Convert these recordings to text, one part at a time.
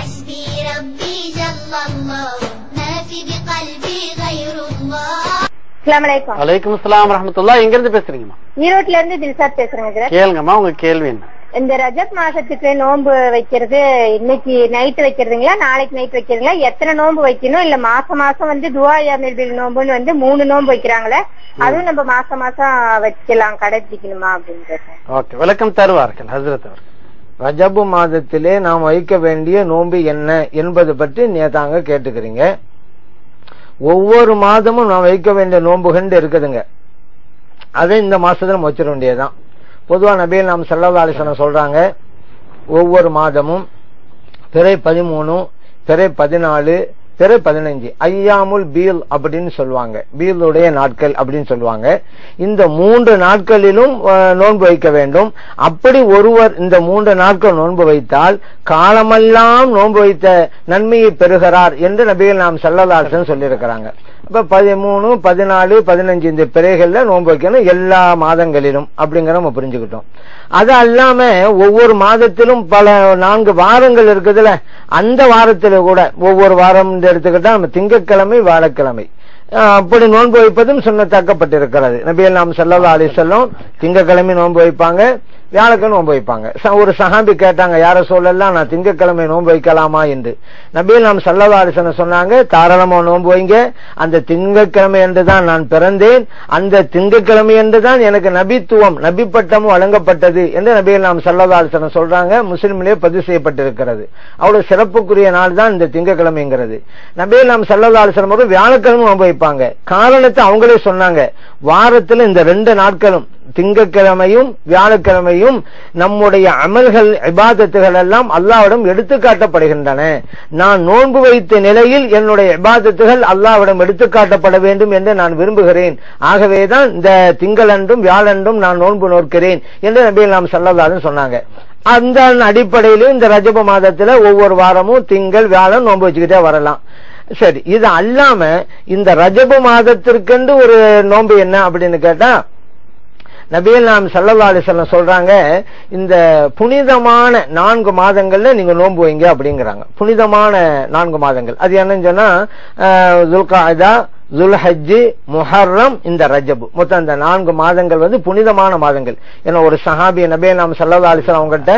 حسبي ربي جل الله ما في بقلبي غير الله அஸ்ஸலாமு அலைக்கும் வலைக்கும் அஸ்லாம் ரஹமத்துல்லா எங்க இருந்து பேசுறீங்கம்மா ஈரோட்ல இருந்து தில்சாத் பேசுறேங்க சார் கேளுங்கம்மா உங்க கேள்வி என்ன இந்த ரஜப் மாசத்துக்கு நோன்பு வைக்கிறது இன்னைக்கு நைட் வைக்கிறதுங்களா நாளைக்கு நைட் வைக்கிறதுங்களா எத்தனை நோன்பு வைக்கணும் இல்ல மாசம் மாசம் வந்து துவா யாமில் நோன்புன்னு வந்து மூணு நோன்பு வைக்கிறாங்களே அதுவும் நம்ம மாசம் மாசம் வைக்கலாம் கடைபிடிக்கணுமா அப்படின்னு கேட்டேன் ஓகே விளக்கம் தருவார்கள் ஹசரத் அவர்கள் ரஜபு மாதத்திலே நாம் வைக்க வேண்டிய நோன்பு என்ன என்பது பற்றி நேதாங்க கேட்டுக்கிறீங்க. ஒவ்வொரு மாதமும் நாம் வைக்க வேண்டிய நோன்புகள் இருக்குதுங்க. அதை இந்த மாசத்துல நம்ம வச்சிட வேண்டியதுதான். பொதுவா நபியில் நாம் சல்லா சொல்றாங்க ஒவ்வொரு மாதமும் பிறை பதிமூணு பிறை பதினாலு பிறை பதினஞ்சு. ஐயாமுல் பீல் அப்படின்னு சொல்லுவாங்க. பீலுடைய நாட்கள் அப்படின்னு சொல்லுவாங்க. இந்த மூன்று நாட்களிலும் நோன்பு வைக்க வேண்டும். அப்படி ஒருவர் இந்த மூன்று நாட்கள் நோன்பு வைத்தால் காலமெல்லாம் நோன்பு வைத்த நன்மையை பெறுகிறார் என்று நபிகள் நாம் செல்லலாசன் சொல்லியிருக்கிறாங்க. இப்ப பதிமூணு பதினாலு பதினஞ்சு இந்த பிறைகள்ல நோன்பு வைக்கணும் எல்லா மாதங்களிலும் அப்படிங்கிற நம்ம புரிஞ்சுக்கிட்டோம். அது அல்லாம ஒவ்வொரு மாதத்திலும் பல நான்கு வாரங்கள் இருக்குதுல்ல அந்த வாரத்தில் கூட ஒவ்வொரு வாரம் எடுத்துக்கிட்டா நம்ம திங்கட்கிழமை வாழைக்கிழமை. அப்படி நோன்பு வைப்பதும் சுண்ணத்தாக்கப்பட்டிருக்கிறது. நபியல் நாம் செல்லவா அலி செல்லும் திங்கக்கிழமை நோன்பு வைப்பாங்க வியாழக்கிழமை நோன்பு வைப்பாங்க. ச- ஒரு சஹாபி கேட்டாங்க யார சொல்லலாம் நான் திங்கட்கிழமை நோன்பு வைக்கலாமா? என்று. நபியல் நாம் செல்லவா அலிசன சொன்னாங்க தாராளமா நோன்பு வைங்க. அந்த திங்கக்கிழமை என்று தான் நான் பிறந்தேன். அந்த திங்கக்கிழமை என்று தான் எனக்கு நபித்துவம் நபி பட்டமும் வழங்கப்பட்டது. என்று நபியல் நாம் செல்லவா அலிசன சொல்றாங்க முஸ்லிமிலே பதிவு செய்யப்பட்டிருக்கிறது. அவ்வளவு சிறப்புக்குரிய நாள் தான் இந்த திங்கட்கிழமைங்கிறது நபியல் நாம் செல்லவா அலிசனம் வியாழக்கிழமை நோன்பு இருப்பாங்க காரணத்தை அவங்களே சொன்னாங்க. வாரத்துல இந்த ரெண்டு நாட்களும் திங்கக்கிழமையும் வியாழக்கிழமையும் நம்முடைய அமல்கள் இபாதத்துகள் எல்லாம் அல்லாவிடம் எடுத்துக்காட்டப்படுகின்றன நான் நோன்பு வைத்த நிலையில் என்னுடைய இபாதத்துகள் அல்லாவிடம் எடுத்துக்காட்டப்பட வேண்டும் என்று நான் விரும்புகிறேன். ஆகவேதான் இந்த திங்களன்றும் வியாழன்றும் நான் நோன்பு நோக்கிறேன் என்று நபிகள் நாம் சல்லல்லாஹு சொன்னாங்க. அந்த அடிப்படையிலும் இந்த ரஜப மாதத்துல ஒவ்வொரு வாரமும் திங்கள் வியாழன் நோன்பு வச்சுக்கிட்டே வரலாம். சரி இது அல்லாம இந்த ரஜபு மாதத்திற்கென்று ஒரு நோன்பு என்ன அப்படின்னு கேட்டா நபியல் நாம் சல்லல்லா அலிசல்லம் சொல்றாங்க இந்த புனிதமான நான்கு மாதங்கள்ல நீங்க நோன்பு வைங்க அப்படிங்கிறாங்க. புனிதமான நான்கு மாதங்கள். அது என்னன்னு சொன்னா அஹ், ஜுல்ஹஜ்ஜு முஹர்ரம் இந்த ரஜபு. மொத்தம் இந்த நான்கு மாதங்கள் வந்து புனிதமான மாதங்கள். ஏன்னா ஒரு சஹாபி நபே நாம் சல்லா அலிசன் அவங்ககிட்ட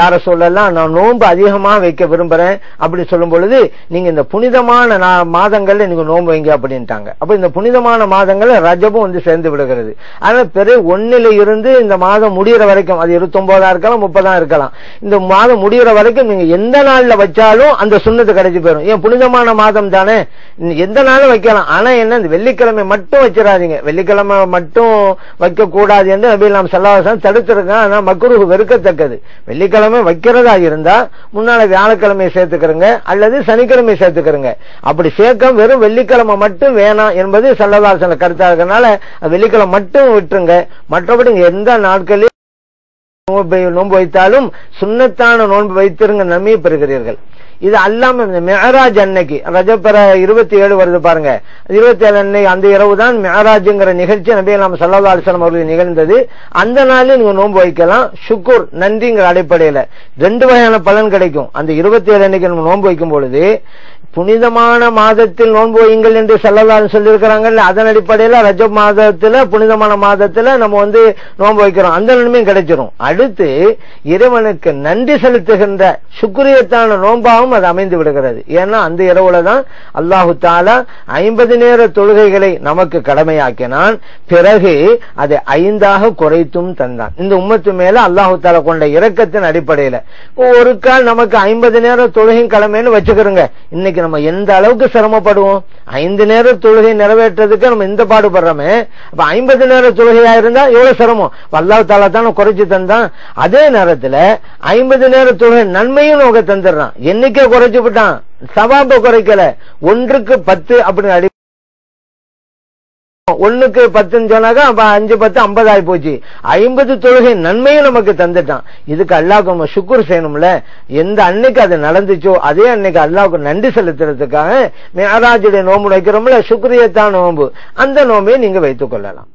யார சொல்லலாம்? நான் நோன்பு அதிகமாக வைக்க விரும்புறேன். அப்படி சொல்லும் பொழுது நீங்க இந்த புனிதமான மாதங்கள்ல நீங்க நோன்பு வைங்க அப்படின்ட்டாங்க. அப்ப இந்த புனிதமான மாதங்கள்ல ரஜபும் வந்து சேர்ந்து விடுகிறது. ஆனா பெரு ஒன்னில இருந்து இந்த மாதம் முடிகிற வரைக்கும் அது இருபத்தொன்பதா இருக்கலாம் முப்பதா இருக்கலாம். இந்த மாதம் முடிகிற வரைக்கும் நீங்க எந்த நாள்ல வச்சாலும் அந்த சுண்ணத்து கிடைச்சி போயிடும் ஏன் புனிதமான மாதம் தானே? எந்த நாளும் வைக்கலாம்? ஆனா என்ன இந்த வெள்ளிக்கிழமை மட்டும் வச்சிடாதீங்க. வெள்ளிக்கிழமை மட்டும் வைக்க கூடாது என்று நபி நாம் செல்லவாசம் தடுத்திருக்கேன் ஆனா மக்குரு வெறுக்கத்தக்கது. வெள்ளிக்கிழமை வைக்கிறதா இருந்தா முன்னால வியாழக்கிழமை சேர்த்துக்கிறங்க அல்லது சனிக்கிழமை சேர்த்துக்கிறங்க. அப்படி சேர்க்க வெறும் வெள்ளிக்கிழமை மட்டும் வேணாம் என்பது செல்லவாசன கருத்தா இருக்கனால வெள்ளிக்கிழமை மட்டும் விட்டுருங்க. மற்றபடி எந்த நாட்களில் நோன்பு வைத்தாலும் சுண்ணத்தான நோன்பு வைத்திருங்க நன்மையை பெறுகிறீர்கள். இது அல்லாம மெஹராஜ் அன்னைக்கு ரஜப்பர இருபத்தி ஏழு வருது பாருங்க. இருபத்தி ஏழு அன்னைக்கு அந்த இரவு தான் மெஹராஜுங்கிற நிகழ்ச்சி நபி நம்ம சல்லா அலிஸ்லாம் அவர்களுக்கு நிகழ்ந்தது. அந்த நாளில் நீங்க நோன்பு வைக்கலாம். சுக்குர் நன்றிங்கிற அடிப்படையில. ரெண்டு வகையான பலன் கிடைக்கும். அந்த இருபத்தி ஏழு அன்னைக்கு நம்ம நோன்பு வைக்கும் பொழுது புனிதமான மாதத்தில் நோன்பு வையுங்கள் என்று சொல்லலாம் சொல்லியிருக்கிறாங்கல்ல அதன் அடிப்படையில ரஜப் மாதத்துல புனிதமான மாதத்துல நம்ம வந்து நோன்பு வைக்கிறோம். அந்த நன்மையும் கிடைச்சிரும். அடுத்து இறைவனுக்கு நன்றி செலுத்துகின்ற சுக்குரியத்தான நோன்பாகவும் அது அமைந்து விடுகிறது. ஏன்னா அந்த இரவுல தான் அல்லாஹு தாலா ஐம்பது நேர தொழுகைகளை நமக்கு கடமையாக்கினான். பிறகு அதை ஐந்தாக குறைத்தும் தந்தான். இந்த உம்மத்து மேல அல்லாஹு தாலா கொண்ட இரக்கத்தின் அடிப்படையில ஒரு கால் நமக்கு ஐம்பது நேர தொழுகையும் கடமைன்னு வச்சுக்கிறோங்க. இன்னைக்கு நம்ம எந்த அளவுக்கு சிரமப்படுவோம்? ஐந்து நேர தொழுகை நிறைவேற்றதுக்கு நம்ம இந்த பாடுபடுறோமே. அப்ப ஐம்பது நேர தொழுகையா இருந்தா எவ்வளவு சிரமம்? அப்ப தாலா தான் குறைச்சு தந்தான். அதே நேரத்துல ஐம்பது நேர தொழுகை நன்மையும் நமக்கு தந்துடுறான். என்னைக்கே குறைச்சு விட்டான் சவாப குறைக்கல. ஒன்றுக்கு பத்து அப்படின்னு ஒண்ணுக்கு பத்துன்னு சொன்னாக்கா அப்ப அஞ்சு பத்து ஐம்பது ஆகி போச்சு. ஐம்பது தொழுகை நன்மையும் நமக்கு தந்துட்டான். இதுக்கு அல்லாவுக்கு நம்ம சுக்குர் செய்யணும்ல. எந்த அன்னைக்கு அது நடந்துச்சோ அதே அன்னைக்கு அல்லாவுக்கு நன்றி செலுத்துறதுக்காக மேராஜுடைய நோம்பு வைக்கிறோம்ல சுக்ரியத்தான் நோம்பு. அந்த நோம்பையும் நீங்க வைத்துக் கொள்ளலாம்.